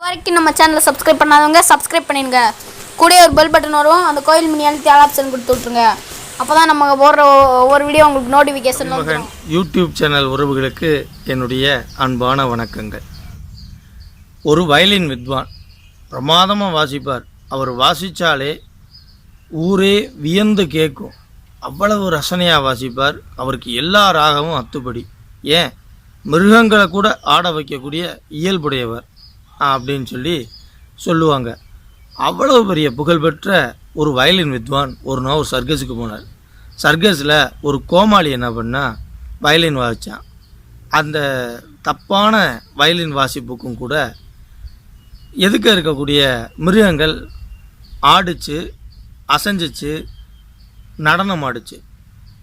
வரைக்கும் நம்ம சேனலை சப்ஸ்கிரைப் பண்ணாதவங்க சப்ஸ்கிரைப் பண்ணிடுங்க. கூட ஒரு பெல் பட்டன் வரும். அந்த கோயில் மணி அழுத்தி ஆல் ஆப்ஷன் கொடுத்து விட்ருங்க அப்போ தான் நம்ம போடுற ஒவ்வொரு வீடியோ உங்களுக்கு நோட்டிஃபிகேஷன் யூடியூப் சேனல் உறவுகளுக்கு என்னுடைய அன்பான வணக்கங்கள். ஒரு வயலின் வித்வான் பிரமாதமாக வாசிப்பார். அவர் வாசித்தாலே ஊரே வியந்து கேட்கும். அவ்வளவு ரசனையாக வாசிப்பார். அவருக்கு எல்லா ராகமும் அத்துப்படி. ஏன்? மிருகங்களை கூட ஆட வைக்கக்கூடிய இயல்புடையவர். அப்படின்னு சொல்லி சொல்லுவாங்க. அவ்வளவு பெரிய புகழ்பெற்ற ஒரு வயலின் வித்வான் ஒரு நாள் ஒரு சர்க்கஸுக்கு போனார். சர்க்கஸில் ஒரு கோமாளி என்ன பண்ணால் வயலின் வாசித்தான் அந்த தப்பான வயலின் வாசிப்புக்கும் கூட எதுக்க இருக்கக்கூடிய மிருகங்கள் ஆடிச்சு அசைஞ்சிச்சு நடனம் ஆடிச்சு.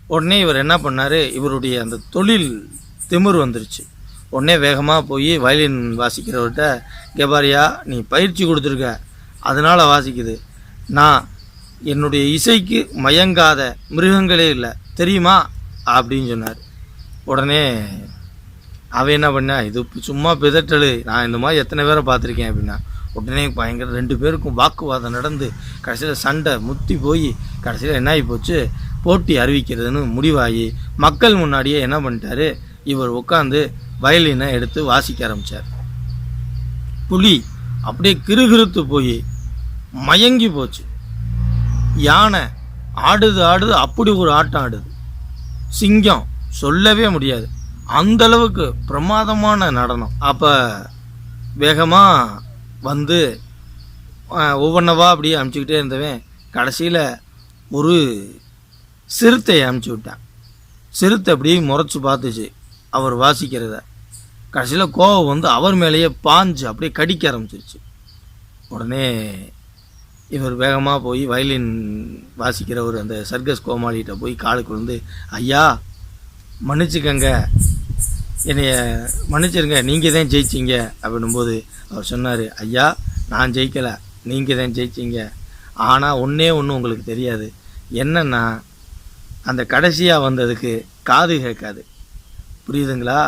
உடனே இவர் என்ன பண்ணார்? இவருடைய அந்த தொழில் திமிர் வந்துருச்சு. உடனே வேகமாக போய் வயலின் வாசிக்கிறவர்கிட்ட கெபாரியா நீ பயிற்சி கொடுத்துருக்க. அதனால் வாசிக்குது. நான் என்னுடைய இசைக்கு மயங்காத மிருகங்களே இல்லை. தெரியுமா? அப்படின்னு சொன்னார். உடனே அவன் என்ன பண்ணா இது சும்மா பிதட்டல் நான் இந்த மாதிரி எத்தனை பேரை பார்த்துருக்கேன்? அப்படின்னா உடனே பயங்கர ரெண்டு பேருக்கும் வாக்குவாதம் நடந்து கடைசியில் சண்டை முத்தி போய் கடைசியில் என்ன ஆகி போச்சு? போட்டி அறிவிக்கிறதுன்னு முடிவாகி மக்கள் முன்னாடியே என்ன பண்ணிட்டாரு? இவர் உட்காந்து வயலினை எடுத்து வாசிக்க ஆரம்பித்தார் புலி அப்படியே கிருகிருத்து போய் மயங்கி போச்சு. யானை ஆடுது ஆடுது அப்படி ஒரு ஆட்டம் ஆடுது. சிங்கம் சொல்லவே முடியாது. அந்த அளவுக்கு பிரமாதமான நடனம். அப்போ வேகமாக வந்து ஒவ்வொன்றவா அப்படியே அமுச்சிக்கிட்டே இருந்தவன் கடைசியில் ஒரு சிறுத்தையை அமுச்சு விட்டான். சிறுத்தை அப்படியே முறைச்சி பார்த்துச்சு. அவர் வாசிக்கிறத. கடைசியில் கோவம் வந்து அவர் மேலேயே பாஞ்சு அப்படியே கடிக்க ஆரம்பிச்சிருச்சு. உடனே இவர் வேகமாக போய் வயலின் வாசிக்கிறவர் அந்த சர்க்கஸ் கோமாளிகிட்ட போய் காலுக்கு வந்து ஐயா மன்னிச்சுக்கங்க. என்னைய மன்னிச்சிருங்க. நீங்கள் தான் ஜெயிச்சிங்க. அப்படின்னும்போது அவர் சொன்னார் ஐயா நான் ஜெயிக்கலை. நீங்கள் தான் ஜெயிச்சிங்க. ஆனால் ஒன்றே ஒன்று உங்களுக்கு தெரியாது. என்னென்னா அந்த கடைசியாக வந்ததுக்கு காது கேட்காது. புரியுதுங்களா?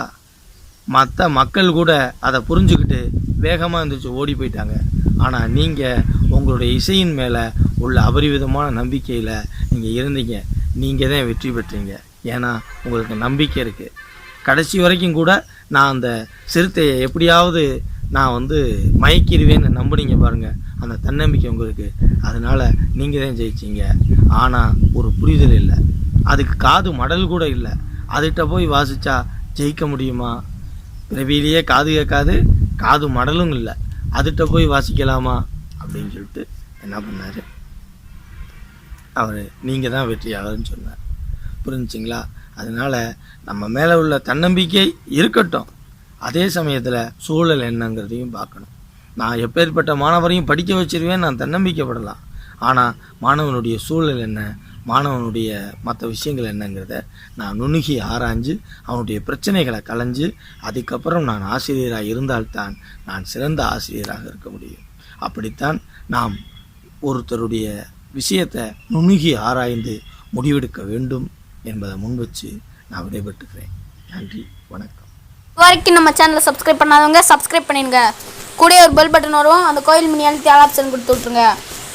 மற்ற மக்கள் கூட அதை புரிஞ்சுக்கிட்டு வேகமாக இருந்துச்சு ஓடி போயிட்டாங்க. ஆனால் நீங்கள் உங்களுடைய இசையின் மேலே உள்ள அபரிவிதமான நம்பிக்கையில் நீங்கள் இருந்தீங்க. நீங்கள் தான் வெற்றி பெற்றீங்க. ஏன்னா உங்களுக்கு நம்பிக்கை இருக்குது கடைசி வரைக்கும் கூட நான் அந்த சிறுத்தையை எப்படியாவது நான் வந்து மயக்கிடுவேன்னு நம்புனீங்க பாருங்கள் அந்த தன்னம்பிக்கை உங்களுக்கு. அதனால் நீங்கள் தான் ஜெயிச்சீங்க. ஆனால் ஒரு புரிதல் இல்லை. அதுக்கு காது மடல் கூட இல்லை. அதுகிட்ட போய் வாசிச்சா ஜெயிக்க முடியுமா? பிறவியிலேயே காது கேட்காது காது மடலும் இல்லை. அதுகிட்ட போய் வாசிக்கலாமா? அப்படின்னு சொல்லிட்டு என்ன பண்ணார்? அவர் நீங்கள் தான் வெற்றியாளர்னு சொன்னார். புரிஞ்சுங்களா? அதனால் நம்ம மேலே உள்ள தன்னம்பிக்கை இருக்கட்டும். அதே சமயத்தில் சூழல் என்னங்கிறதையும் பார்க்கணும். நான் எப்பேற்பட்ட மாணவரையும் படிக்க வச்சிருவேன் நான் தன்னம்பிக்கைப்படலாம். ஆனால் மாணவனுடைய சூழல் என்ன? மாணவனுடைய மற்ற விஷயங்கள் என்னங்கிறத நான் நுணுகி ஆராய்ஞ்சு அவனுடைய பிரச்சனைகளை களைஞ்சு அதுக்கப்புறம் நான் ஆசிரியராக இருந்தால்தான் நான் சிறந்த ஆசிரியராக இருக்க முடியும். அப்படித்தான் நாம் ஒருத்தருடைய விஷயத்தை நுணுகி ஆராய்ந்து முடிவெடுக்க வேண்டும் என்பதை முன்வச்சு நான் விடைபெற்றுக்கிறேன். நன்றி வணக்கம். இது வரைக்கும் நம்ம சேனலை சப்ஸ்கிரைப் பண்ணாதவங்க சப்ஸ்கிரைப் பண்ணிடுங்க. கூட ஒரு பெல் பட்டன் வரும். அந்த கோயில் மினி அழுத்தி ஆல் ஆப்ஷன் கொடுத்து விட்ருங்க